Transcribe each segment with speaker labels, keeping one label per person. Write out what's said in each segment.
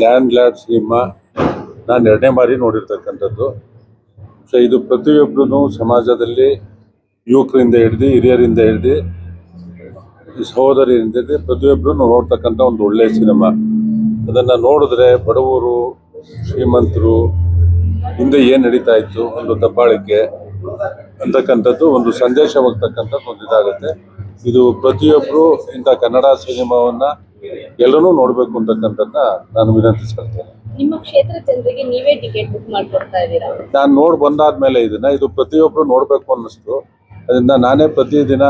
Speaker 1: Land lead cinema ನಾನು ಎರಡನೇ ಬಾರಿ ನೋಡಿರ್ತಕ್ಕಂಥದ್ದು. ಸೊ ಇದು ಪ್ರತಿಯೊಬ್ಬರೂ ಸಮಾಜದಲ್ಲಿ ಯುವಕರಿಂದ ಹಿಡ್ದು, ಹಿರಿಯರಿಂದ ಹಿಡ್ದು ಸಹೋದರಿಯಿಂದ ಹಿಡ್ದು ಪ್ರತಿಯೊಬ್ಬರು ನೋಡ್ತಕ್ಕಂಥ ಒಂದು ಒಳ್ಳೆಯ ಸಿನಿಮಾ ಅದನ್ನು ನೋಡಿದ್ರೆ ಬಡವರು, ಶ್ರೀಮಂತರು ಹಿಂದೆ ಏನು ನಡೀತಾ ಇತ್ತು, ಒಂದು ದಬ್ಬಾಳಿಕೆ ಅಂತಕ್ಕಂಥದ್ದು ಒಂದು ಸಂದೇಶವಾಗ್ತಕ್ಕಂಥದ್ದು ಒಂದು ಇದಾಗುತ್ತೆ. ಇದು ಪ್ರತಿಯೊಬ್ಬರು ಇಂಥ ಕನ್ನಡ ಸಿನಿಮಾವನ್ನ ಎಲ್ಲರೂ ನೋಡಬೇಕು ಅಂತಕ್ಕಂಥದ್ದನ್ನ ನಾನು ವಿನಂತಿಸ್ಕೊಳ್ತೇನೆ.
Speaker 2: ನಿಮ್ಮ ಕ್ಷೇತ್ರ ಜನರಿಗೆ ನೀವೇ ಟಿಕೆಟ್ ಬುಕ್ ಮಾಡ್ಕೊಡ್ತಾ ಇದ್ದೀರಾ?
Speaker 1: ನಾನು ನೋಡಿ ಬಂದಾದ್ಮೇಲೆ ಇದನ್ನ ಇದು ಪ್ರತಿಯೊಬ್ಬರು ನೋಡಬೇಕು ಅನ್ನಿಸ್ತು. ಅದರಿಂದ ನಾನೇ ಪ್ರತಿದಿನ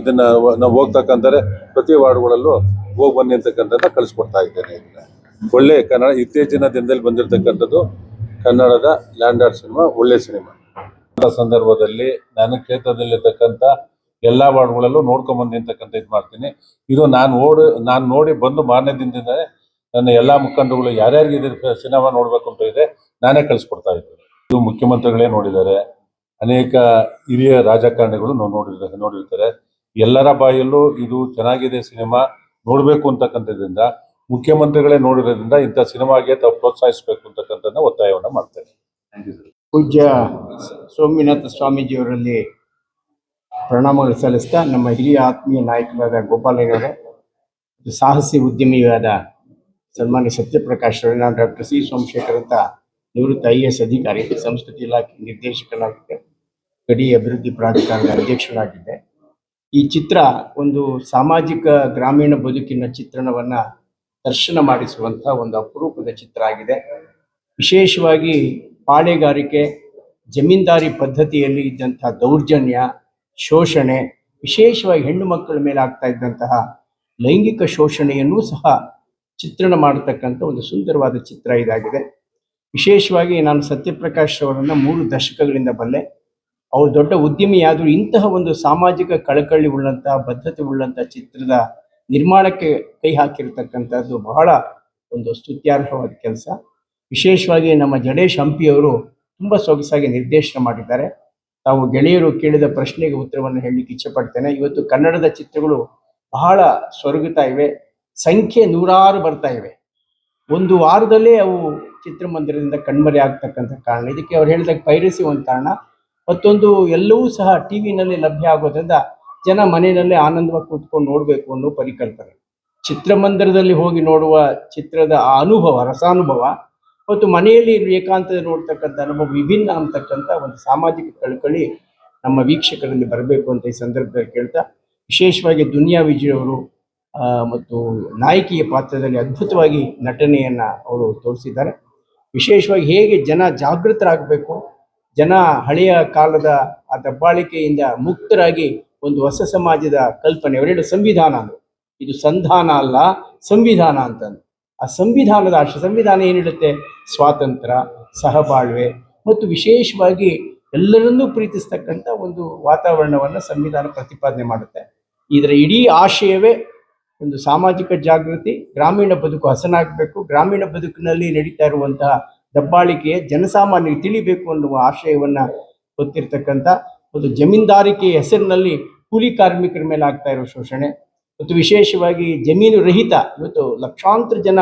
Speaker 1: ಇದನ್ನ ನಾವು ಹೋಗ್ತಕ್ಕಂತಾರೆ ಪ್ರತಿ ವಾರ್ಡ್ಗಳಲ್ಲೂ ಹೋಗಿ ಬನ್ನಿ ಅಂತಕ್ಕಂಥದ್ದನ್ನ ಕಳಿಸ್ಕೊಡ್ತಾ ಇದ್ದೇನೆ ಇದನ್ನ. ಒಳ್ಳೆ ಕನ್ನಡ ಇತ್ತೀಚಿನ ದಿನದಲ್ಲಿ ಬಂದಿರತಕ್ಕಂಥದ್ದು ಕನ್ನಡದ ಲ್ಯಾಂಡ್ ಆರ್ಟ್ ಸಿನಿಮಾ ಒಳ್ಳೆ ಸಿನಿಮಾ. ಸಂದರ್ಭದಲ್ಲಿ ನನ್ನ ಕ್ಷೇತ್ರದಲ್ಲಿರ್ತಕ್ಕಂಥ ಎಲ್ಲ ವಾರ್ಡ್ಗಳಲ್ಲೂ ನೋಡ್ಕೊಂಡ್ ಬಂದು ಅಂತಕ್ಕಂತ ಇದು ಮಾಡ್ತೀನಿ. ಇದು ನಾನು ಓಡ್, ನಾನು ನೋಡಿ ಬಂದು ಮಾರನೇ ದಿನದಿಂದಲೇ ನನ್ನ ಎಲ್ಲ ಮುಖಂಡರುಗಳು ಯಾರ್ಯಾರಿಗೆ ಇದ್ರ ಸಿನಿಮಾ ನೋಡ್ಬೇಕು ಅಂತ ಇದೆ, ನಾನೇ ಕಳಿಸ್ಕೊಡ್ತಾ ಇದ್ದೀನಿ. ಇದು ಮುಖ್ಯಮಂತ್ರಿಗಳೇ ನೋಡಿದ್ದಾರೆ. ಅನೇಕ ಹಿರಿಯ ರಾಜಕಾರಣಿಗಳು ನಾವು ನೋಡಿರ್ತಾರೆ ಎಲ್ಲರ ಬಾಯಲ್ಲೂ ಇದು ಚೆನ್ನಾಗಿದೆ ಸಿನಿಮಾ, ನೋಡಬೇಕು ಅಂತಕ್ಕಂಥದ್ರಿಂದ, ಮುಖ್ಯಮಂತ್ರಿಗಳೇ ನೋಡಿರೋದ್ರಿಂದ ಇಂಥ ಸಿನಿಮಾಗೆ ತಾವು ಪ್ರೋತ್ಸಾಹಿಸಬೇಕು ಅಂತಕ್ಕಂಥದ್ದನ್ನ ಒತ್ತಾಯವನ್ನು ಮಾಡ್ತೇನೆ
Speaker 3: ಪೂಜ್ಯ ಸೋಮನಾಥ ಸ್ವಾಮೀಜಿಯವರಲ್ಲಿ ಪ್ರಣಾಮಗಳು ಸಲ್ಲಿಸ್ತಾ ನಮ್ಮ ಹಿರಿಯ ಆತ್ಮೀಯ ನಾಯಕರಾದ ಗೋಪಾಲಯ್ಯನವರೇ ಸಾಹಸಿ ಉದ್ಯಮಿಯಾದ ಸನ್ಮಾನ್ಯ ಸತ್ಯಪ್ರಕಾಶ್ ಅವರು ನಾನು ಡಾಕ್ಟರ್ ಸಿ ಸೋಮಶೇಖರ್ ಅಂತ ನಿವೃತ್ತ ಐ ಎಸ್ ಅಧಿಕಾರಿ, ಸಂಸ್ಕೃತಿ ಇಲಾಖೆ ನಿರ್ದೇಶಕನಾಗಿದ್ದೆ, ಗಡಿ ಅಭಿವೃದ್ಧಿ ಪ್ರಾಧಿಕಾರದ ಅಧ್ಯಕ್ಷರಾಗಿದ್ದೆ. ಈ ಚಿತ್ರ ಒಂದು ಸಾಮಾಜಿಕ ಗ್ರಾಮೀಣ ಬದುಕಿನ ಚಿತ್ರಣವನ್ನ ದರ್ಶನ ಮಾಡಿಸುವಂಥ ಒಂದು ಅಪರೂಪದ ಚಿತ್ರ ಆಗಿದೆ. ವಿಶೇಷವಾಗಿ ಪಾಳೆಗಾರಿಕೆ ಜಮೀನ್ದಾರಿ ಪದ್ಧತಿಯಲ್ಲಿ ಇದ್ದಂತಹ ದೌರ್ಜನ್ಯ ಶೋಷಣೆ, ವಿಶೇಷವಾಗಿ ಹೆಣ್ಣು ಮಕ್ಕಳ ಮೇಲೆ ಆಗ್ತಾ ಇದ್ದಂತಹ ಲೈಂಗಿಕ ಶೋಷಣೆಯನ್ನು ಸಹ ಚಿತ್ರಣ ಮಾಡತಕ್ಕಂಥ ಒಂದು ಸುಂದರವಾದ ಚಿತ್ರ ಇದಾಗಿದೆ. ವಿಶೇಷವಾಗಿ ನಾನು ಸತ್ಯಪ್ರಕಾಶ್ ಅವರನ್ನ ಮೂರು ದಶಕಗಳಿಂದ ಬಲ್ಲೆ, ಅವರು ದೊಡ್ಡ ಉದ್ಯಮಿಯಾದರೂ ಇಂತಹ ಒಂದು ಸಾಮಾಜಿಕ ಕಳಕಳಿ ಉಳ್ಳಂತಹ, ಬದ್ಧತೆ ಉಳ್ಳಂತಹ ಚಿತ್ರದ ನಿರ್ಮಾಣಕ್ಕೆ ಕೈ ಹಾಕಿರತಕ್ಕಂಥದ್ದು ಬಹಳ ಒಂದು ಸ್ತುತ್ಯಾರ್ಹವಾದ ಕೆಲಸ. ವಿಶೇಷವಾಗಿ ನಮ್ಮ ಜಡೇಶ್ ಹಂಪಿಯವರು ತುಂಬ ಸೊಗಸಾಗಿ ನಿರ್ದೇಶನ ಮಾಡಿದ್ದಾರೆ. ತಾವು ಗೆಳೆಯರು ಕೇಳಿದ ಪ್ರಶ್ನೆಗೆ ಉತ್ತರವನ್ನು ಹೇಳಲಿಕ್ಕೆ ಇಚ್ಛೆಪಡ್ತೇನೆ. ಇವತ್ತು ಕನ್ನಡದ ಚಿತ್ರಗಳು ಬಹಳ ಸೊರಗುತ್ತಾ ಇವೆ. ಸಂಖ್ಯೆ ನೂರಾರು ಬರ್ತಾ ಇವೆ. ಒಂದು ವಾರದಲ್ಲೇ ಅವು ಚಿತ್ರಮಂದಿರದಿಂದ ಕಣ್ಮರೆ ಆಗ್ತಕ್ಕಂಥ ಕಾರಣ. ಇದಕ್ಕೆ ಅವ್ರು ಹೇಳಿದಾಗ ಪೈರಸಿ ಒಂದು ಕಾರಣ. ಮತ್ತೊಂದು ಎಲ್ಲವೂ ಸಹ ಟಿ ವಿನಲ್ಲಿ ಲಭ್ಯ ಆಗೋದ್ರಿಂದ ಜನ ಮನೆಯಲ್ಲೇ ಆನಂದವಾಗಿ ಕೂತ್ಕೊಂಡು ನೋಡಬೇಕು ಅನ್ನೋ ಪರಿಕಲ್ಪನೆ. ಚಿತ್ರಮಂದಿರದಲ್ಲಿ ಹೋಗಿ ನೋಡುವ ಚಿತ್ರದ ಅನುಭವ, ರಸಾನುಭವ ಮತ್ತು ಮನೆಯಲ್ಲಿ ಏಕಾಂತ ನೋಡ್ತಕ್ಕಂಥ ಅನುಭವ ವಿಭಿನ್ನ ಅಂತಕ್ಕಂಥ ಒಂದು ಸಾಮಾಜಿಕ ಕಳಕಳಿ ನಮ್ಮ ವೀಕ್ಷಕರಲ್ಲಿ ಬರಬೇಕು ಅಂತ ಈ ಸಂದರ್ಭದಲ್ಲಿ ಕೇಳ್ತಾ, ವಿಶೇಷವಾಗಿ ದುನಿಯಾ ವಿಜಯ್ ಅವರು ಮತ್ತು ನಾಯಕಿಯ ಪಾತ್ರದಲ್ಲಿ ಅದ್ಭುತವಾಗಿ ನಟನೆಯನ್ನ ಅವರು ತೋರಿಸಿದ್ದಾರೆ. ವಿಶೇಷವಾಗಿ ಹೇಗೆ ಜನ ಜಾಗೃತರಾಗಬೇಕು, ಜನ ಹಳೆಯ ಕಾಲದ ಆ ದಬ್ಬಾಳಿಕೆಯಿಂದ ಮುಕ್ತರಾಗಿ ಒಂದು ಹೊಸ ಸಮಾಜದ ಕಲ್ಪನೆ ಅವರೆರಡು ಸಂವಿಧಾನ ಇದು ಸಂಧಾನ ಅಲ್ಲ, ಸಂವಿಧಾನ ಅಂತಂದು ಆ ಸಂವಿಧಾನದ ಆಶಯ, ಸಂವಿಧಾನ ಏನು ಹೇಳುತ್ತೆ ಸ್ವಾತಂತ್ರ್ಯ, ಸಹಬಾಳ್ವೆ ಮತ್ತು ವಿಶೇಷವಾಗಿ ಎಲ್ಲರನ್ನೂ ಪ್ರೀತಿಸ್ತಕ್ಕಂಥ ಒಂದು ವಾತಾವರಣವನ್ನು ಸಂವಿಧಾನ ಪ್ರತಿಪಾದನೆ ಮಾಡುತ್ತೆ. ಇದರ ಇಡೀ ಆಶಯವೇ ಒಂದು ಸಾಮಾಜಿಕ ಜಾಗೃತಿ, ಗ್ರಾಮೀಣ ಬದುಕು ಹಸನಾಗಬೇಕು. ಗ್ರಾಮೀಣ ಬದುಕಿನಲ್ಲಿ ನಡೀತಾ ಇರುವಂತಹ ದಬ್ಬಾಳಿಕೆ ಜನಸಾಮಾನ್ಯರಿಗೆ ತಿಳಿಬೇಕು ಅನ್ನುವ ಆಶಯವನ್ನ ಗೊತ್ತಿರ್ತಕ್ಕಂಥ ಒಂದು ಜಮೀನ್ದಾರಿಕೆಯ ಹೆಸರಿನಲ್ಲಿ ಕೂಲಿ ಕಾರ್ಮಿಕರ ಮೇಲೆ ಆಗ್ತಾ ಇರೋ ಶೋಷಣೆ. ಮತ್ತು ವಿಶೇಷವಾಗಿ ಜಮೀನು ರಹಿತ ಇವತ್ತು ಲಕ್ಷಾಂತರ ಜನ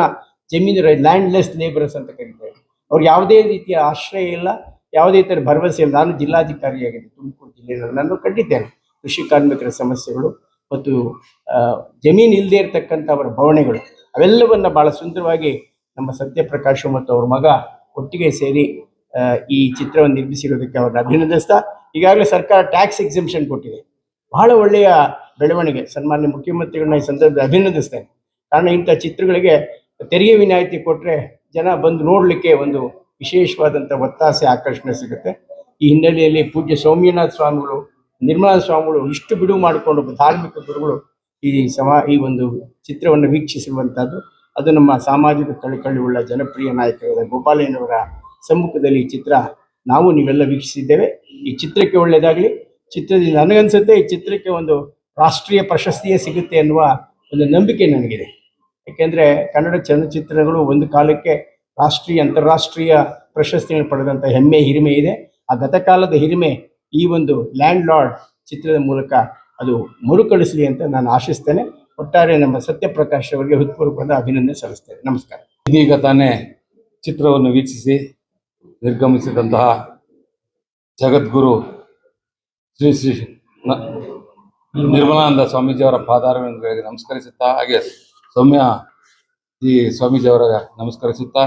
Speaker 3: ಜಮೀನು ಲ್ಯಾಂಡ್ಲೆಸ್ ಲೇಬರರ್ಸ್ ಅಂತ ಕರೀತಾರೆ. ಅವ್ರಿಗೆ ಯಾವುದೇ ರೀತಿಯ ಆಶ್ರಯ ಇಲ್ಲ, ಯಾವುದೇ ಥರ ಭರವಸೆ ಇಲ್ಲ. ನಾನು ಜಿಲ್ಲಾಧಿಕಾರಿಯಾಗಿದ್ದೆ ತುಮಕೂರು ಜಿಲ್ಲೆಯಲ್ಲಿ. ನಾನು ಕಂಡಿದ್ದೇನೆ ಕೃಷಿ ಕಾರ್ಮಿಕರ ಸಮಸ್ಯೆಗಳು ಮತ್ತು ಜಮೀನು ಇಲ್ಲದೆ ಇರತಕ್ಕಂಥ ಅವರ ಭವನೆಗಳು ಅವೆಲ್ಲವನ್ನು ಭಾಳ ಸುಂದರವಾಗಿ ನಮ್ಮ ಸತ್ಯಪ್ರಕಾಶ್ ಮತ್ತು ಅವ್ರ ಮಗ ಒಟ್ಟಿಗೆ ಸೇರಿ ಈ ಚಿತ್ರವನ್ನು ನಿರ್ಮಿಸಿರೋದಕ್ಕೆ ಅವ್ರನ್ನ ಅಭಿನಂದಿಸ್ತಾ, ಈಗಾಗಲೇ ಸರ್ಕಾರ ಟ್ಯಾಕ್ಸ್ ಎಕ್ಸಿಮಿಷನ್ ಕೊಟ್ಟಿದೆ. ಬಹಳ ಒಳ್ಳೆಯ ಬೆಳವಣಿಗೆ, ಸನ್ಮಾನ್ಯ ಮುಖ್ಯಮಂತ್ರಿಗಳನ್ನ ಈ ಸಂದರ್ಭದಲ್ಲಿ ಅಭಿನಂದಿಸ್ತೇನೆ. ಕಾರಣ ಇಂಥ ಚಿತ್ರಗಳಿಗೆ ತೆರಿಗೆ ವಿನಾಯಿತಿ ಕೊಟ್ಟರೆ ಜನ ಬಂದು ನೋಡಲಿಕ್ಕೆ ಒಂದು ವಿಶೇಷವಾದಂಥ ಒತ್ತಾಸೆ, ಆಕರ್ಷಣೆ ಸಿಗುತ್ತೆ. ಈ ಹಿನ್ನೆಲೆಯಲ್ಲಿ ಪೂಜ್ಯ ಸೌಮ್ಯನಾಥ ಸ್ವಾಮಿಗಳು, ನಿರ್ಮಲಾ ಸ್ವಾಮಿಗಳು ಇಷ್ಟು ಬಿಡುವು ಮಾಡಿಕೊಂಡು ಧಾರ್ಮಿಕ ಗುರುಗಳು ಈ ಸಮಾ, ಈ ಒಂದು ಚಿತ್ರವನ್ನು ವೀಕ್ಷಿಸಿರುವಂಥದ್ದು ಅದು ನಮ್ಮ ಸಾಮಾಜಿಕ ಕಳಕಳಿ ಉಳ್ಳ ಜನಪ್ರಿಯ ನಾಯಕರಾದ ಗೋಪಾಲಯ್ಯನವರ ಸಮ್ಮುಖದಲ್ಲಿ ಈ ಚಿತ್ರ ನಾವು ನೀವೆಲ್ಲ ವೀಕ್ಷಿಸಿದ್ದೇವೆ. ಈ ಚಿತ್ರಕ್ಕೆ ಒಳ್ಳೆಯದಾಗಲಿ. ಚಿತ್ರದಿಂದ ನನಗನ್ಸುತ್ತೆ ಈ ಚಿತ್ರಕ್ಕೆ ಒಂದು ರಾಷ್ಟ್ರೀಯ ಪ್ರಶಸ್ತಿಯೇ ಸಿಗುತ್ತೆ ಎನ್ನುವ ಒಂದು ನಂಬಿಕೆ ನನಗಿದೆ. ಏಕೆಂದರೆ ಕನ್ನಡ ಚಲನಚಿತ್ರಗಳು ಒಂದು ಕಾಲಕ್ಕೆ ರಾಷ್ಟ್ರೀಯ, ಅಂತಾರಾಷ್ಟ್ರೀಯ ಪ್ರಶಸ್ತಿಗಳನ್ನು ಪಡೆದಂಥ ಹೆಮ್ಮೆ, ಹಿರಿಮೆ ಇದೆ. ಆ ಗತಕಾಲದ ಹಿರಿಮೆ ಈ ಒಂದು ಲ್ಯಾಂಡ್ ಲಾರ್ಡ್ ಚಿತ್ರದ ಮೂಲಕ ಅದು ಮರುಕಳಿಸಲಿ ಅಂತ ನಾನು ಆಶಿಸ್ತೇನೆ. ಒಟ್ಟಾರೆ ನಮ್ಮ ಸತ್ಯಪ್ರಕಾಶ್ ಅವರಿಗೆ ಹೃತ್ಪೂರ್ವಕವಾದ ಅಭಿನಂದನೆ ಸಲ್ಲಿಸ್ತೇನೆ. ನಮಸ್ಕಾರ.
Speaker 4: ಇದೀಗ ತಾನೇ ಚಿತ್ರವನ್ನು ವೀಕ್ಷಿಸಿ ನಿರ್ಗಮಿಸಿದಂತಹ ಜಗದ್ಗುರು ಶ್ರೀ ಶ್ರೀ ನಿರ್ಮಲಾನಂದ ಸ್ವಾಮೀಜಿಯವರ ಪಾದಾರವಿಂದಗಳಿಗೆ ನಮಸ್ಕರಿಸುತ್ತಾ, ಹಾಗೆ ಸೌಮ್ಯ ಈ ಸ್ವಾಮೀಜಿಯವರ ನಮಸ್ಕರಿಸುತ್ತಾ,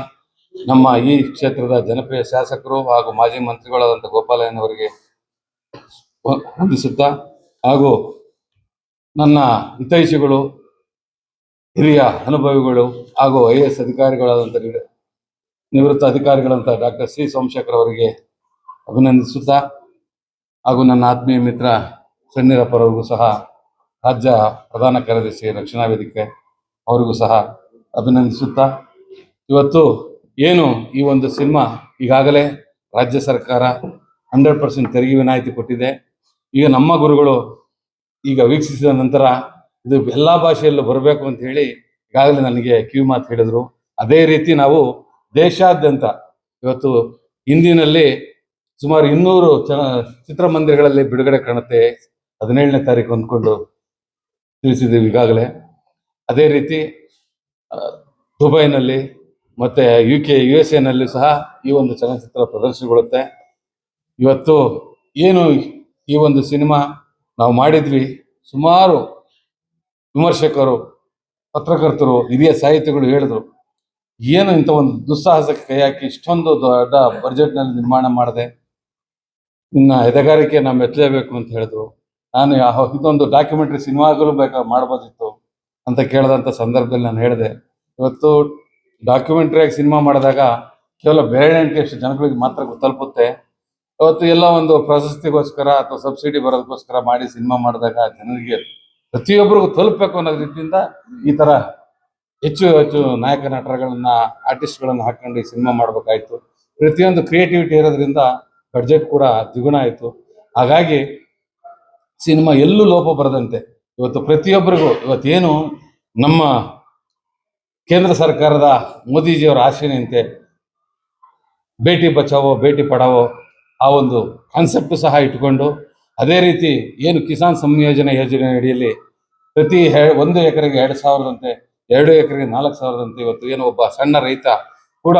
Speaker 4: ನಮ್ಮ ಈ ಕ್ಷೇತ್ರದ ಜನಪ್ರಿಯ ಶಾಸಕರು ಹಾಗೂ ಮಾಜಿ ಮಂತ್ರಿಗಳಾದಂಥ ಗೋಪಾಲಯ್ಯನವರಿಗೆ ವಂದಿಸುತ್ತಾ, ಹಾಗೂ ನನ್ನ ಹಿತೈಷಿಗಳು, ಹಿರಿಯ ಅನುಭವಿಗಳು ಹಾಗೂ ಐ ಎ ಎಸ್ ಅಧಿಕಾರಿಗಳಾದಂಥ ನಿವೃತ್ತ ಅಧಿಕಾರಿಗಳಂತ ಡಾಕ್ಟರ್ ಸಿ ಸೋಮಶೇಖರ್ ಅವರಿಗೆ ಅಭಿನಂದಿಸುತ್ತಾ, ಹಾಗೂ ನನ್ನ ಆತ್ಮೀಯ ಮಿತ್ರ ಸಣ್ಣೀರಪ್ಪರವ್ರಿಗೂ ಸಹ ರಾಜ್ಯ ಪ್ರಧಾನ ಕಾರ್ಯದರ್ಶಿ ರಕ್ಷಣಾ ವೇದಿಕೆ ಅವರಿಗೂ ಸಹ ಅಭಿನಂದಿಸುತ್ತಾ, ಇವತ್ತು ಏನು ಈ ಒಂದು ಸಿನಿಮಾ ಈಗಾಗಲೇ ರಾಜ್ಯ ಸರ್ಕಾರ ಹಂಡ್ರೆಡ್ ಪರ್ಸೆಂಟ್ ತೆರಿಗೆ ವಿನಾಯಿತಿ ಕೊಟ್ಟಿದೆ. ಈಗ ನಮ್ಮ ಗುರುಗಳು ಈಗ ವೀಕ್ಷಿಸಿದ ನಂತರ ಇದು ಎಲ್ಲ ಭಾಷೆಯಲ್ಲೂ ಬರಬೇಕು ಅಂತ ಹೇಳಿ ಈಗಾಗಲೇ ನನಗೆ ಕಿವಿ ಮಾತು ಹೇಳಿದರು. ಅದೇ ರೀತಿ ನಾವು ದೇಶಾದ್ಯಂತ ಇವತ್ತು ಹಿಂದಿನಲ್ಲಿ ಸುಮಾರು ಇನ್ನೂರು ಚಲ ಚಿತ್ರಮಂದಿರಗಳಲ್ಲಿ ಬಿಡುಗಡೆ ಕಾಣುತ್ತೆ. ಹದಿನೇಳನೇ ತಾರೀಕು ಅಂದ್ಕೊಂಡು ತಿಳಿಸಿದ್ದೀವಿ ಈಗಾಗಲೇ. ಅದೇ ರೀತಿ ದುಬೈನಲ್ಲಿ ಮತ್ತು ಯು ಕೆ ಯು ಎಸ್ ಎನಲ್ಲಿ ಸಹ ಈ ಒಂದು ಚಲನಚಿತ್ರ ಪ್ರದರ್ಶನಗೊಳ್ಳುತ್ತೆ. ಇವತ್ತು ಏನು ಈ ಒಂದು ಸಿನಿಮಾ ನಾವು ಮಾಡಿದ್ವಿ, ಸುಮಾರು ವಿಮರ್ಶಕರು, ಪತ್ರಕರ್ತರು, ಹಿರಿಯ ಸಾಹಿತಿಗಳು ಹೇಳಿದ್ರು, ಏನು ಇಂಥ ಒಂದು ದುಸ್ಸಾಹಸಕ್ಕೆ ಕೈ ಹಾಕಿ ಇಷ್ಟೊಂದು ದೊಡ್ಡ ಬಜೆಟ್ನಲ್ಲಿ ನಿರ್ಮಾಣ ಮಾಡಿದೆ ನಿನ್ನ ಎದೆಗಾರಿಕೆ ನಾವು ಮೆಚ್ಚಲೇಬೇಕು ಅಂತ ಹೇಳಿದ್ರು. ನಾನು ಇದೊಂದು ಡಾಕ್ಯುಮೆಂಟ್ರಿ ಸಿನಿಮಾಗಳು ಬೇಕಾ ಮಾಡ್ಬೋದಿತ್ತು ಅಂತ ಕೇಳಿದಂಥ ಸಂದರ್ಭದಲ್ಲಿ ನಾನು ಹೇಳಿದೆ. ಇವತ್ತು ಡಾಕ್ಯುಮೆಂಟ್ರಿಯಾಗಿ ಸಿನಿಮಾ ಮಾಡಿದಾಗ ಕೇವಲ ಬೆರಳೆಣಿಕೆಯಷ್ಟು ಜನಗಳಿಗೆ ಮಾತ್ರ ತಲುಪುತ್ತೆ? ಇವತ್ತು ಎಲ್ಲ ಒಂದು ಪ್ರಶಸ್ತಿಗೋಸ್ಕರ ಅಥವಾ ಸಬ್ಸಿಡಿ ಬರೋದಕ್ಕೋಸ್ಕರ ಮಾಡಿ ಸಿನಿಮಾ ಮಾಡಿದಾಗ ಜನರಿಗೆ ಪ್ರತಿಯೊಬ್ಬರಿಗೂ ತಲುಪಬೇಕು ಅನ್ನೋ ರೀತಿಯಿಂದ ಈ ಥರ ಹೆಚ್ಚು ಹೆಚ್ಚು ನಾಯಕ ನಟರುಗಳನ್ನ ಆರ್ಟಿಸ್ಟ್ಗಳನ್ನ ಹಾಕೊಂಡು ಈ ಸಿನಿಮಾ ಮಾಡಬೇಕಾಯಿತು. ಪ್ರತಿಯೊಂದು ಕ್ರಿಯೇಟಿವಿಟಿ ಇರೋದ್ರಿಂದ ಬಡ್ಜೆಟ್ ಕೂಡ ದ್ವಿಗುಣ ಆಯಿತು. ಹಾಗಾಗಿ ಸಿನಿಮಾ ಎಲ್ಲೂ ಲೋಪ ಬರದಂತೆ. ಇವತ್ತು ಪ್ರತಿಯೊಬ್ಬರಿಗೂ ಇವತ್ತೇನು ನಮ್ಮ ಕೇಂದ್ರ ಸರ್ಕಾರದ ಮೋದಿಜಿಯವರ ಆಶಯನಂತೆ ಬೇಟಿ ಬಚಾವೋ, ಬೇಟಿ ಪಡಾವೋ ಆ ಒಂದು ಕಾನ್ಸೆಪ್ಟ್ ಸಹ ಇಟ್ಕೊಂಡು ಅದೇ ರೀತಿ ಏನು ಕಿಸಾನ್ ಸಂಯೋಜನೆ ಯೋಜನೆ ಅಡಿಯಲ್ಲಿ ಪ್ರತಿ ಹೆ- ಒಂದು ಎಕರೆಗೆ ಎರಡು ಸಾವಿರದಂತೆ, ಎರಡು ಎಕರೆಗೆ ನಾಲ್ಕು ಸಾವಿರದಂತೆ ಇವತ್ತು ಏನು ಒಬ್ಬ ಸಣ್ಣ ರೈತ ಕೂಡ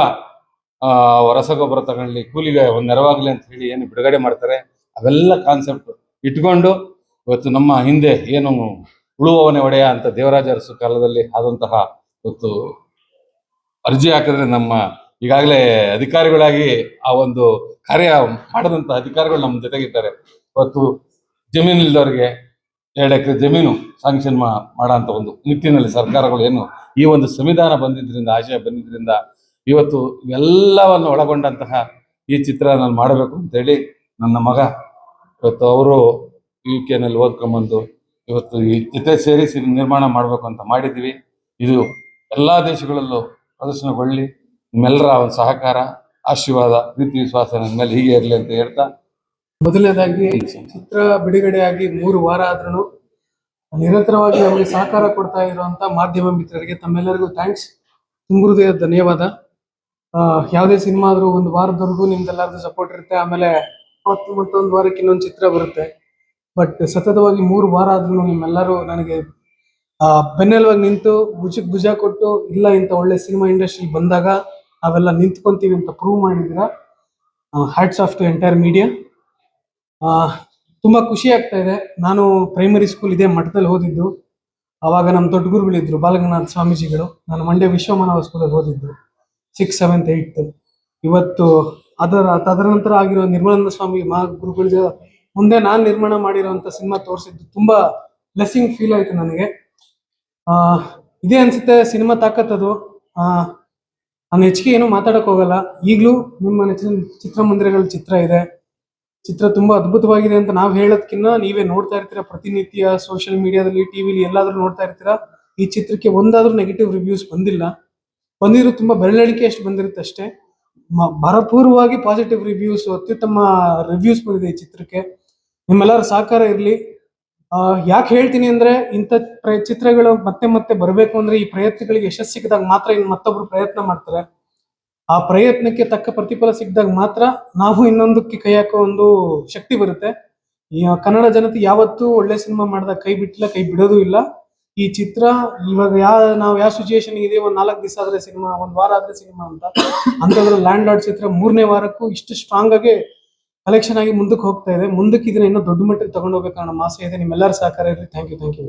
Speaker 4: ರಸಗೊಬ್ಬರ ತಗೊಳ್ಳಿ, ಕೂಲಿಗೆ ಒಂದು ನೆರವಾಗಲಿ ಅಂತ ಹೇಳಿ ಏನು ಬಿಡುಗಡೆ ಮಾಡ್ತಾರೆ. ಅವೆಲ್ಲ ಕಾನ್ಸೆಪ್ಟ್ ಇಟ್ಕೊಂಡು ಇವತ್ತು ನಮ್ಮ ಹಿಂದೆ ಏನು ಉಳುವವನೇ ಒಡೆಯ ಅಂತ ದೇವರಾಜ ಅರಸು ಕಾಲದಲ್ಲಿ ಆದಂತಹ ಇವತ್ತು ಅರ್ಜಿ ಹಾಕಿದ್ರೆ ನಮ್ಮ ಈಗಾಗಲೇ ಅಧಿಕಾರಿಗಳಾಗಿ ಆ ಒಂದು ಕಾರ್ಯ ಮಾಡದಂತ ಅಧಿಕಾರಿಗಳು ನಮ್ಮ ಜೊತೆಗಿದ್ದಾರೆ. ಇವತ್ತು ಜಮೀನು ಇಲ್ದವ್ರಿಗೆ ಎರಡು ಎಕರೆ ಜಮೀನು ಸಾಂಕ್ಷನ್ ಮಾಡೋ ಮಾಡೋಂಥ ಒಂದು ನಿಟ್ಟಿನಲ್ಲಿ ಸರ್ಕಾರಗಳು ಏನು ಈ ಒಂದು ಸಂವಿಧಾನ ಬಂದಿದ್ದರಿಂದ, ಆಶಯ ಬಂದಿದ್ದರಿಂದ ಇವತ್ತು ಎಲ್ಲವನ್ನು ಒಳಗೊಂಡಂತಹ ಈ ಚಿತ್ರ ನಾನು ಮಾಡಬೇಕು ಅಂತೇಳಿ ನನ್ನ ಮಗ ಇವತ್ತು ಅವರು ಯು ಕೆನಲ್ಲಿ ಓದ್ಕೊಂಬಂದು ಇವತ್ತು ಈ ಜೊತೆ ಸೇರಿಸಿ ನಿರ್ಮಾಣ ಮಾಡಬೇಕು ಅಂತ ಮಾಡಿದ್ವಿ ಇದು ಎಲ್ಲ ದೇಶಗಳಲ್ಲೂ ಪ್ರದರ್ಶನಗೊಳ್ಳಿ, ನಿಮ್ಮೆಲ್ಲರ ಒಂದು ಸಹಕಾರ, ಆಶೀರ್ವಾದ, ಪ್ರೀತಿ, ವಿಶ್ವಾಸ ಮೇಲೆ ಹೀಗೆ ಇರಲಿ ಅಂತ ಹೇಳ್ತಾ
Speaker 5: ಮೊದಲನೇದಾಗಿ ಚಿತ್ರ ಬಿಡುಗಡೆಯಾಗಿ ಮೂರು ವಾರ ಆದ್ರೂ ನಿರಂತರವಾಗಿ ನಮಗೆ ಸಹಕಾರ ಕೊಡ್ತಾ ಇರುವಂತ ಮಾಧ್ಯಮ ಮಿತ್ರರಿಗೆ ತಮ್ಮೆಲ್ಲರಿಗೂ ಥ್ಯಾಂಕ್ಸ್ ತುಂಬ ಹೃದಯ ಧನ್ಯವಾದ. ಯಾವುದೇ ಸಿನಿಮಾ ಆದ್ರೂ ಒಂದು ವಾರದವರೆಗೂ ನಿಮ್ದೆಲ್ಲರದ್ದು ಸಪೋರ್ಟ್ ಇರುತ್ತೆ. ಆಮೇಲೆ ಮತ್ತು ಮತ್ತೊಂದು ವಾರಕ್ಕೆ ಇನ್ನೊಂದು ಚಿತ್ರ ಬರುತ್ತೆ. ಬಟ್ ಸತತವಾಗಿ ಮೂರು ವಾರ ಆದ್ರೂ ನಿಮ್ಮೆಲ್ಲರೂ ನನಗೆ ಬೆನ್ನೆಲುವಾಗಿ ನಿಂತು ಭುಜಕ್ಕೆ ಭುಜ ಕೊಟ್ಟು, ಇಲ್ಲ ಇಂಥ ಒಳ್ಳೆ ಸಿನಿಮಾ ಇಂಡಸ್ಟ್ರಿ ಬಂದಾಗ ಅವೆಲ್ಲ ನಿಂತ್ಕೊಂತೀವಿ ಅಂತ ಪ್ರೂವ್ ಮಾಡಿದ್ರ hats off to entire media ತುಂಬಾ ಖುಷಿ ಆಗ್ತಾ ಇದೆ. ನಾನು ಪ್ರೈಮರಿ ಸ್ಕೂಲ್ ಇದೇ ಮಠದಲ್ಲಿ ಓದಿದ್ದು. ಅವಾಗ ನಮ್ಮ ದೊಡ್ಡ ಗುರುಗಳಿದ್ರು ಬಾಲಗನಾಥ್ ಸ್ವಾಮೀಜಿಗಳು. ನಾನು ಮಂಡ್ಯ ವಿಶ್ವಮಾನವ ಸ್ಕೂಲಲ್ಲಿ ಓದಿದ್ದು ಸಿಕ್ಸ್ ಸೆವೆಂತ್ ಏಯ್ತ್ ಇವತ್ತು ಅದರ ತದನಂತರ ಆಗಿರೋ ನಿರ್ಮಲಾನಂದ ಸ್ವಾಮಿ ಮಹಾ ಗುರುಗಳ ಮುಂದೆ ನಾನು ನಿರ್ಮಾಣ ಮಾಡಿರೋಂಥ ಸಿನಿಮಾ ತೋರಿಸಿದ್ದು ತುಂಬಾ ಬ್ಲೆಸ್ಸಿಂಗ್ ಫೀಲ್ ಆಯ್ತು ನನಗೆ. ಆ, ಇದೇ ಅನ್ಸುತ್ತೆ ಸಿನಿಮಾ ತಾಕತ್ತದು ಆ, ನಾನು ಹೆಚ್ಚಿಗೆ ಏನು ಮಾತಾಡಕ್ ಹೋಗಲ್ಲ. ಈಗಲೂ ನಿಮ್ಮ ನೆಚ್ಚಿನ ಚಿತ್ರಮಂದಿರಗಳ ಚಿತ್ರ ಇದೆ. ಚಿತ್ರ ತುಂಬಾ ಅದ್ಭುತವಾಗಿದೆ ಅಂತ ನಾವು ಹೇಳೋದ್ಕಿನ್ನ ನೀವೇ ನೋಡ್ತಾ ಇರ್ತೀರಾ? ಪ್ರತಿನಿತ್ಯ ಸೋಷಿಯಲ್ ಮೀಡಿಯಾದಲ್ಲಿ ಟಿವಿಲಿ ಎಲ್ಲಾದ್ರೂ ನೋಡ್ತಾ ಇರ್ತೀರಾ? ಈ ಚಿತ್ರಕ್ಕೆ ಒಂದಾದ್ರೂ ನೆಗೆಟಿವ್ ರಿವ್ಯೂಸ್ ಬಂದಿಲ್ಲ. ಬಂದಿರೋ ತುಂಬಾ ಬೆರಳಿಕೆ ಅಷ್ಟು ಬಂದಿರುತ್ತೆ ಅಷ್ಟೇ. ಭರಪೂರ್ವವಾಗಿ ಪಾಸಿಟಿವ್ ರಿವ್ಯೂಸ್ ಅತ್ಯುತ್ತಮ ರಿವ್ಯೂಸ್ ಬಂದಿದೆ ಈ ಚಿತ್ರಕ್ಕೆ. ನಿಮ್ಮೆಲ್ಲರ ಸಹಕಾರ ಇರಲಿ. ಯಾಕೆ ಹೇಳ್ತೀನಿ ಅಂದ್ರೆ ಇಂಥ ಚಿತ್ರಗಳು ಮತ್ತೆ ಮತ್ತೆ ಬರಬೇಕು ಅಂದ್ರೆ ಈ ಪ್ರಯತ್ನಗಳಿಗೆ ಯಶಸ್ಸು ಸಿಕ್ಕಿದಾಗ ಮಾತ್ರ ಇನ್ನು ಮತ್ತೊಬ್ರು ಪ್ರಯತ್ನ ಮಾಡ್ತಾರೆ. ಆ ಪ್ರಯತ್ನಕ್ಕೆ ತಕ್ಕ ಪ್ರತಿಫಲ ಸಿಕ್ಕಿದಾಗ ಮಾತ್ರ ನಾವು ಇನ್ನೊಂದಕ್ಕೆ ಕೈ ಹಾಕೋ ಒಂದು ಶಕ್ತಿ ಬರುತ್ತೆ. ಕನ್ನಡ ಜನತೆ ಯಾವತ್ತೂ ಒಳ್ಳೆ ಸಿನಿಮಾ ಮಾಡಿದಾಗ ಕೈ ಬಿಟ್ಟಿಲ್ಲ, ಕೈ ಬಿಡೋದು ಇಲ್ಲ. ಈ ಚಿತ್ರ ಇವಾಗ ಯಾವ ನಾವು ಯಾವ ಸಿಚುಯೇಷನ್ ಇದೆ ಒಂದ್ ನಾಲ್ಕು ದಿವಸ ಆದ್ರೆ ಸಿನಿಮಾ, ಒಂದ್ ವಾರ ಆದ್ರೆ ಸಿನಿಮಾ ಅಂತ. ಅಂತಂದ್ರೆ ಲ್ಯಾಂಡ್ ಲಾರ್ಡ್ ಚಿತ್ರ ಮೂರನೇ ವಾರಕ್ಕೂ ಇಷ್ಟು ಸ್ಟ್ರಾಂಗ್ ಆಗಿ ಕಲೆಕ್ಷನ್ ಆಗಿ ಮುಂದಕ್ಕೆ ಹೋಗ್ತಾ ಇದೆ. ಮುಂದಕ್ಕೆ ಇದನ್ನ ಇನ್ನೂ ದೊಡ್ಡ ಮಟ್ಟಕ್ಕೆ ತಗೊಂಡೋಗ್ಬೇಕು ಅನ್ನೋ ಆಸೆ ಇದೆ. ನಿಮ್ಮೆಲ್ಲರ ಸಹಕಾರ ಇರಲಿ. Thank you thank you